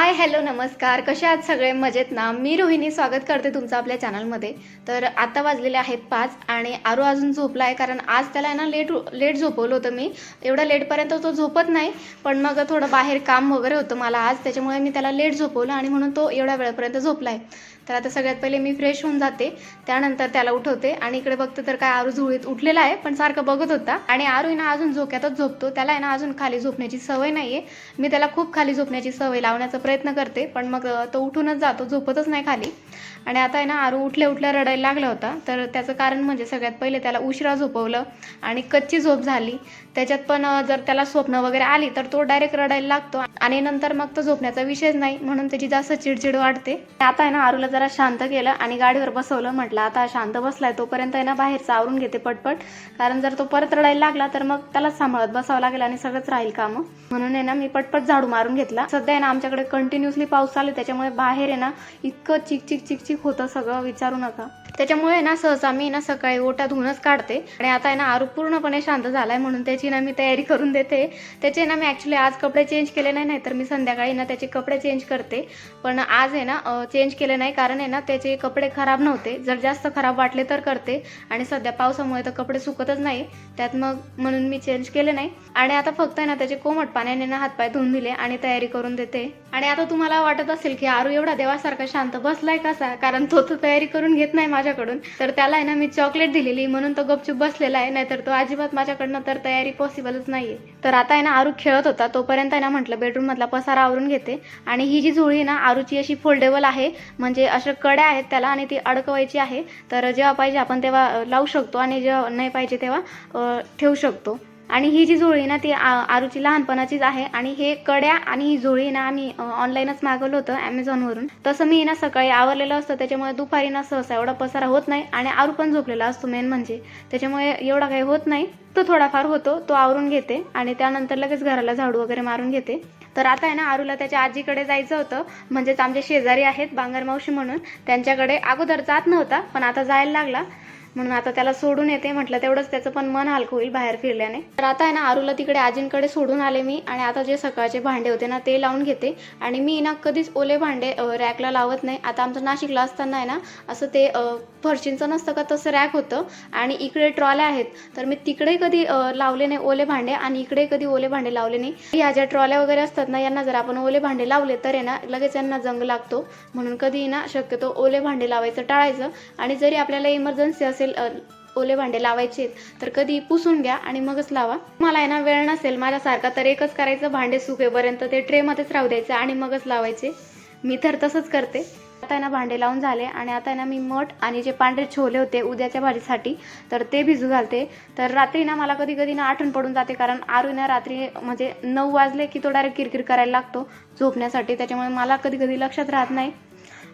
Hi hello नमस्कार. कसे आहात सगळे? मजेत ना? मी रोहिणी स्वागत करते तुमचं आपल्या चॅनलमध्ये. तर आता वाजलेले आहेत पाच आणि आरू अजून झोपला आहे कारण आज त्याला आहे ना लेट लेट झोपवलं होतं मी. एवढ्या लेटपर्यंत तो झोपत नाही पण मग थोडं बाहेर काम वगैरे होतं मला आज. त्याच्यामुळे मी त्याला लेट झोपवलं आणि म्हणून तो एवढ्या वेळापर्यंत झोपला आहे तर आता सगळ्यात पहिले मी फ्रेश होऊन जाते. त्यानंतर त्याला उठवते. आणि इकडे बघते तर काय आरू झुळीत उठलेला आहे पण सारखं बघत होता. आणि आरू आहे ना अजून झोक्यातच झोपतो. त्याला आहे ना अजून खाली झोपण्याची सवय नाही आहे मी त्याला खूप खाली झोपण्याची सवय लावण्याचा प्रयत्न करते. पण मग तो उठूनच जातो. झोपतच नाही खाली. आणि आता आहे ना आरू उठल्या उठल्या रडायला लागला होता. तर त्याचं कारण म्हणजे सगळ्यात पहिले त्याला उशिरा झोपवलं आणि कच्ची झोप झाली. त्याच्यात पण जर त्याला स्वप्न वगैरे आली तर तो डायरेक्ट रडायला लागतो आणि नंतर मग तो झोपण्याचा विषयच नाही. म्हणून त्याची जास्त चिडचिड वाढते. आता आहे ना आरूला जरा शांत केलं आणि गाडीवर बसवलं म्हटलं आता शांत बसलाय तोपर्यंत आहे ना बाहेरचं आवरून घेते पटपट. कारण जर तो परत रडायला लागला तर मग त्यालाच सांभाळत बसावं लागेल आणि सगळंच राहील कामं. म्हणून आहे ना मी पटपट झाडू मारून घेतला. सध्या आहे ना आमच्याकडे कंटिन्युअसली पाऊस चालू आहे त्याच्यामुळे बाहेर आहे ना इतकं चिक चिक चिक चिक होतं सगळं विचारू नका. त्याच्यामुळे आहे ना सहसा मी ना सकाळी ओटा धुवूनच काढते. आणि आता आहे ना आरू पूर्णपणे शांत झाला आहे म्हणून त्याची ना मी तयारी करून देते. त्याचे ना मी ॲक्च्युली आज कपडे चेंज केले नाही नाही तर मी संध्याकाळी ना त्याचे कपडे चेंज करते. पण आज आहे ना चेंज केले नाही कारण आहे ना त्याचे कपडे खराब नव्हते. जर जास्त खराब वाटले तर करते. आणि सध्या पावसामुळे तर कपडे सुकतच नाही. त्यात मग म्हणून मी चेंज केले नाही. आणि आता फक्त आहे ना त्याचे कोमट पाण्याने ना हातपाय धुवून दिले आणि तयारी करून देते. आणि आता तुम्हाला वाटत असेल की आरू एवढा देवासारखा शांत बसलाय कसा? कारण तो तर तयारी करून घेत नाही माझ्या माझ्याकडून. तर त्याला आहे ना मी चॉकलेट दिलेली म्हणून तो गपचूप बसलेला आहे. नाहीतर तो अजिबात माझ्याकडनं तर तयारी पॉसिबलच नाहीये. तर आता आहे ना आरू खेळत होता तोपर्यंत आहे ना म्हटलं बेडरूम मधला पसारा आवरून घेते. आणि ही जी झोळी आहे ना आरूची अशी फोल्डेबल आहे. म्हणजे अशा कड्या आहेत त्याला आणि ती अडकवायची आहे. तर जेव्हा पाहिजे आपण तेव्हा लावू शकतो आणि जेव्हा नाही पाहिजे तेव्हा ठेवू शकतो. आणि ही जी झोळी ना ती आ- आरूची लहानपणाचीच आहे. आणि हे कड्या आणि ही झोळी ना आम्ही ऑनलाईनच मागवलं होतं ॲमेझॉनवरून तसं मी ना सकाळी आवरलेलं असतं त्याच्यामुळे दुपारी ना सहसा एवढा पसारा होत नाही. आणि आरू पण झोपलेला असतो मेन म्हणजे. त्याच्यामुळे एवढा काही होत नाही. तो थोडाफार होतो तो आवरून घेते. आणि त्यानंतर लगेच घराला झाडू वगैरे मारून घेते. तर आता आहे ना आरूला त्याच्या आजीकडे जायचं होतं. म्हणजेच आमचे शेजारी आहेत बांगर मावशी म्हणून. त्यांच्याकडे अगोदर जात नव्हता पण आता जायला लागला. म्हणून आता त्याला सोडून येते. म्हटलं तेवढंच त्याचं पण मन हलकं होईल बाहेर फिरल्याने. तर आता आहे ना आरूला तिकडे आजींकडे सोडून आले मी आणि आता जे सकाळचे भांडे होते ना ते लावून घेते. आणि मी ना कधीच ओले भांडे रॅकला लावत नाही. आता आमचं नाशिकला असताना आहे ना असं ते फरशींचं नसतं का तसं रॅक होतं. आणि इकडे ट्रॉल्या आहेत. तर मी तिकडे कधी लावले नाही ओले भांडे आणि इकडे कधी ओले भांडे लावले नाही. ह्या ज्या ट्रॉल्या वगैरे असतात ना यांना जर आपण ओले भांडे लावले तर आहे ना लगेच यांना जंग लागतो. म्हणून कधी ना शक्यतो ओले भांडे लावायचं टाळायचं. आणि जरी आपल्याला इमर्जन्सी असेल अ, ओले भांडे लावायचे तर कधी पुसून घ्या आणि मगच लावा. मला आहे ना वेळ नसेल माझ्यासारखा तर एकच करायचं भांडे सुकेपर्यंत ते ट्रेमध्येच राहू द्यायचं आणि मगच लावायचे. मी तर तसंच करते. आता आहे ना भांडे लावून झाले आणि आता आहे ना मी मठ आणि जे पांढरे छोले होते उद्याच्या भाजीसाठी तर ते भिजू घालते. तर रात्री ना मला कधी कधी ना आठवण पडून जाते कारण आरू ना रात्री म्हणजे नऊ वाजले की तो डायरेक्ट किरकिर करायला लागतो झोपण्यासाठी. त्याच्यामुळे मला कधी कधी लक्षात राहत नाही.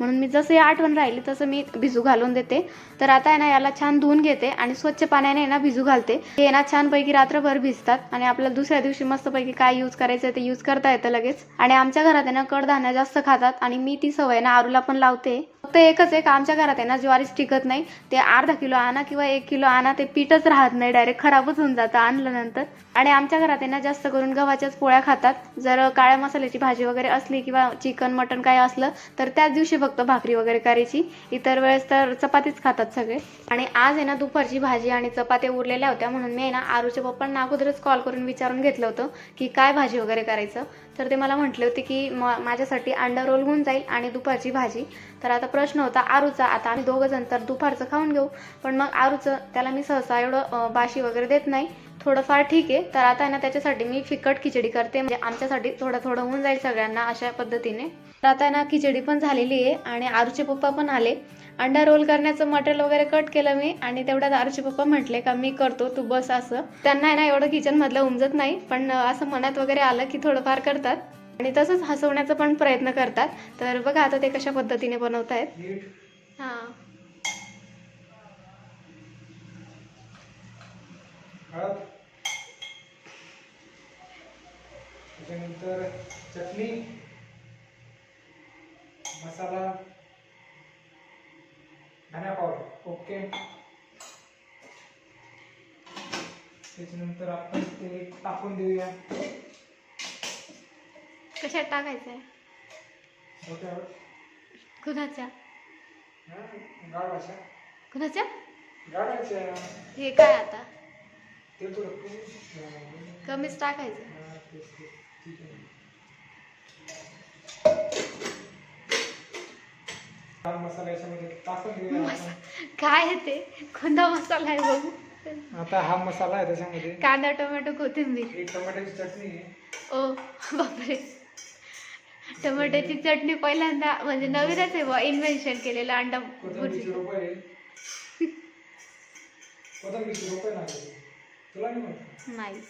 म्हणून मी जसं आठवण राहिली तसं मी भिजू घालून देते. तर आता आहे ना याला छान धुवून घेते आणि स्वच्छ पाण्याने ना भिजू घालते. हे ना छानपैकी रात्रभर भिजतात आणि आपल्याला दुसऱ्या दिवशी मस्तपैकी काय यूज करायचं ते यूज करता येतं लगेच. आणि आमच्या घरात आहे ना कडधान्य जास्त खातात आणि मी ती सवय ना आरूला पण लावते. फक्त एकच एक आमच्या घरात आहे ना ज्वारीच टिकत नाही. ते अर्धा किलो आणा किंवा एक किलो आणा ते पीठच राहत नाही डायरेक्ट खराबच होऊन जातं आणल्यानंतर. आणि आमच्या घरात आहे ना जास्त करून गव्हाच्याच पोळ्या खातात. जर काळ्या मसाल्याची भाजी वगैरे असली किंवा चिकन मटन काय असलं तर त्याच दिवशी फक्त भाकरी वगैरे करायची. इतर वेळेस तर चपातीच खातात सगळे. आणि आज आहे ना दुपारची भाजी आणि चपात्या उरलेल्या होत्या. म्हणून मी आहे ना आरूच्या पप्पांना अगोदरच कॉल करून विचारून घेतलं होतं की काय भाजी वगैरे करायचं. तर ते मला म्हटले होते की म माझ्यासाठी अंडा रोल होऊन जाईल आणि दुपारची भाजी. तर आता प्रश्न होता आरूचा. आता आम्ही दोघं जण तर दुपारचं खाऊन घेऊ. पण मग आरूचं त्याला मी सहसा एवढं बाशी वगैरे देत नाही. थोडंफार ठीक आहे. तर आता आहे ना त्याच्यासाठी मी फिकट खिचडी करते. म्हणजे आमच्यासाठी थोडं थोडं होऊन जाईल सगळ्यांना अशा पद्धतीने. तर आता आहे ना खिचडी पण झालेली आहे आणि आरूचे पप्पा पण आले. अंडा रोल करण्याचं मटेरियल वगैरे कट केलं मी आणि तेवढ्यात आरूचे पप्पा म्हटले का मी करतो तू बस असं. त्यांना आहे ना एवढं किचन मधलं उमजत नाही पण असं मनात वगैरे आलं की थोडंफार करतात. आणि तसंच हसवण्याचा पण प्रयत्न करतात. तर बघा आता ते कशा पद्धतीने बनवत आहेत हां. हळद. त्याच्यानंतर चटणी. मसाला. धना पावडर. ओके. त्याच्यानंतर आपण ते टाकून देऊया. कशात टाकायचं ओके कुणाच्या? हां गाडवाच्या कुणाच्या? गाडवाच्या हे काय आता? कमीच टाकायचं. काय आहे ते? कोणता मसाला आहे बघू? आता हा मसाला आहे त्याच्यामध्ये. कांदा टोमॅटो कोथिंबीर. एक टमाट्याची चटणी ओ बापरे. टोमॅटोची चटणी पहिल्यांदा म्हणजे नवीनच आहे बा इन्व्हेन्शन केलेलं अंडा कोथिंबीरची भुर्जी. तुला नाही नाही.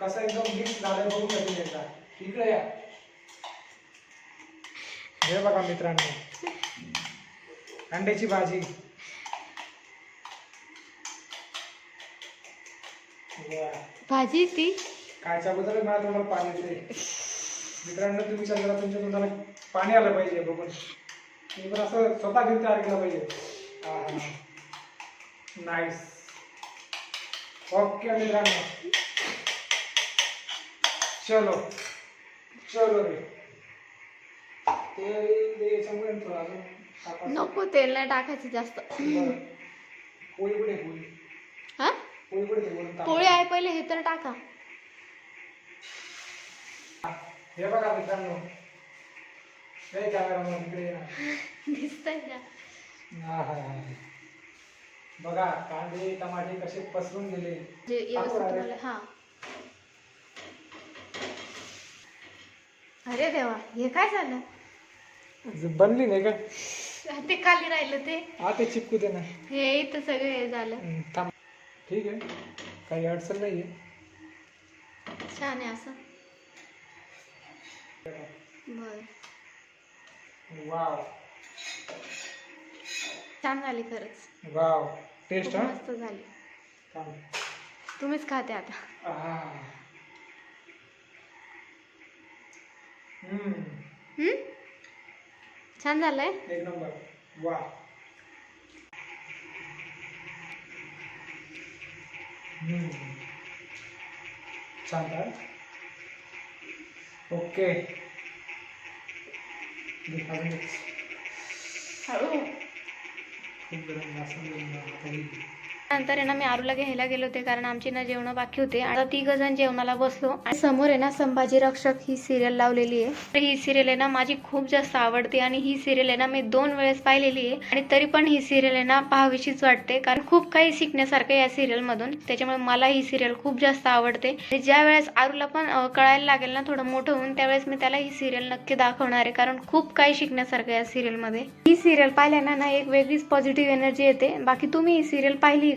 कसा एकदम मिक्स झालाय बघून तुम्ही एकदा इकडे या. हे बघा मित्रांनो. अंड्याची भाजी. भाजी ती? कायच्या बद्दल मला तुम्हाला पाणी येते मित्रांनो तुम्ही करा तुमच्या तोंडाला पाणी आलं पाहिजे बघून. तुम्ही पण असं स्वतः घरी तयार केलं पाहिजे. नाईस ओके मित्रांनो चलो. चलो रे. थोडं अजून टाकायचं. नको तेल नाही टाकायचं जास्त. बरं. पोळी कुठे आहे, पोळी? हा? पोळी कुठे आहे, ते वरून टाका. पोळी आहे पहिले हे तर टाका. हे. बघा मित्रांनो. हे कॅमेरा इकडे ये ना. दिसतंय का? हा, हा, हा. बघा कांदे टमाटे कसे पसरून गेले. जे व्यवस्थित मला हा. अरे देवा हे काय झालं? बनली नाही का? ते खाली राहिलं ते. हा ते चिपकू दे ना. हे इथं सगळं हे झालं. हम्म, थांब. ठीक आहे. काही अडचण नाही छान आहे असं. बर. वाव. छान झाली खरंच. वाव टेस्ट खूप हा? मस्त झाली. तुम्हीच खाते आता. आहा. हम्म, हम्म? छान झालंय? एक नंबर. वा. हम्म. छान का ओके. हळू. खूप गरम वासन येऊन राहिलं. आता नंतर आहे ना मी आरूला घ्यायला गेले होते कारण आमची ना जेवण बाकी होते. आता तिघ जण जेवणाला बसलो आणि समोर आहे ना संभाजी रक्षक ही सिरियल लावलेली आहे. तर ही सिरियल आहे ना माझी खूप जास्त आवडते आणि ही सिरियल आहे ना मी दोन वेळेस पाहिलेली आहे. आणि तरी पण ही सिरियल आहे ना पाहावीशीच वाटते कारण खूप काही शिकण्यासारखं या सिरियल मधून. त्याच्यामुळे मला ही सिरियल खूप जास्त आवडते. ज्या वेळेस आरूला पण कळायला लागेल ना थोडं मोठं होऊन त्यावेळेस मी त्याला ही सिरियल नक्की दाखवणार आहे. कारण खूप काही शिकण्यासारखं या सिरियलमध्ये. ही सिरियल पाहिल्यानं ना एक वेगळीच पॉझिटिव्ह एनर्जी येते. बाकी तुम्ही ही सिरियल पाहिली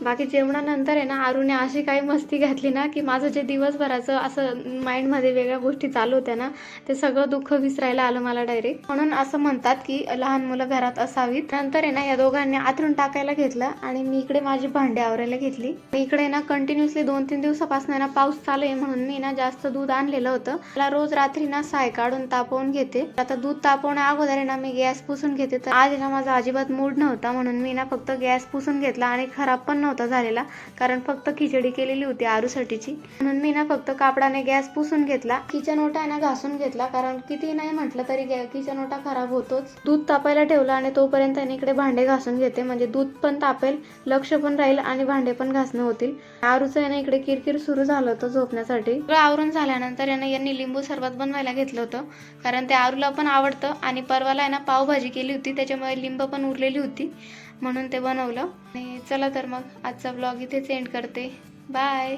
बाकी जेवणानंतर आहे ना आरूने अशी काही मस्ती घातली ना की माझं जे दिवसभराचं असं माइंडमध्ये वेगळ्या गोष्टी चालू होत्या ना ते सगळं दुःख विसरायला आलं मला डायरेक्ट म्हणून असं म्हणतात की लहान मुलं घरात असावीत. नंतर आहे ना या दोघांनी आथरून टाकायला घेतलं आणि मी इकडे माझी भांडी आवरायला घेतली. इकडे ना कंटिन्युअसली दोन तीन दिवसापासून ना पाऊस चालू आहे म्हणून मी ना जास्त दूध आणलेलं होतं. मला रोज रात्री ना साय काढून तापवून घेते. आता दूध तापवण्या अगोदर आहे ना मी गॅस पुसून घेते. तर आज आहे ना माझा अजिबात मूड नव्हता म्हणून मी ना फक्त गॅस पुसून घेतला आणि खराब पण नव्हता झालेला कारण फक्त खिचडी केलेली होती आरूसाठीची म्हणून मी ना फक्त कापडाने गॅस पुसून घेतला किचन ओटा आहे ना घासून घेतला कारण किती नाही म्हटलं तरी किचन ओटा खराब होतोच. दूध तापायला ठेवलं आणि तोपर्यंत इकडे भांडे घासून घेते म्हणजे दूध पण तापेल लक्ष पण राहील आणि भांडे पण घासणं होतील. आरूचं आहे इकडे किरकिर सुरू झालं होतं झोपण्यासाठी. आवरून झाल्यानंतर यानं यांनी लिंबू सरबत बनवायला घेतलं होतं कारण ते आरूला पण आवडतं आणि परवाला आहे ना पावभाजी केली होती त्याच्यामुळे लिंब पण उरलेली होती. म्हणून ते बनवलं. आणि चला तर मग आजचा ब्लॉग इथेच एंड करते. बाय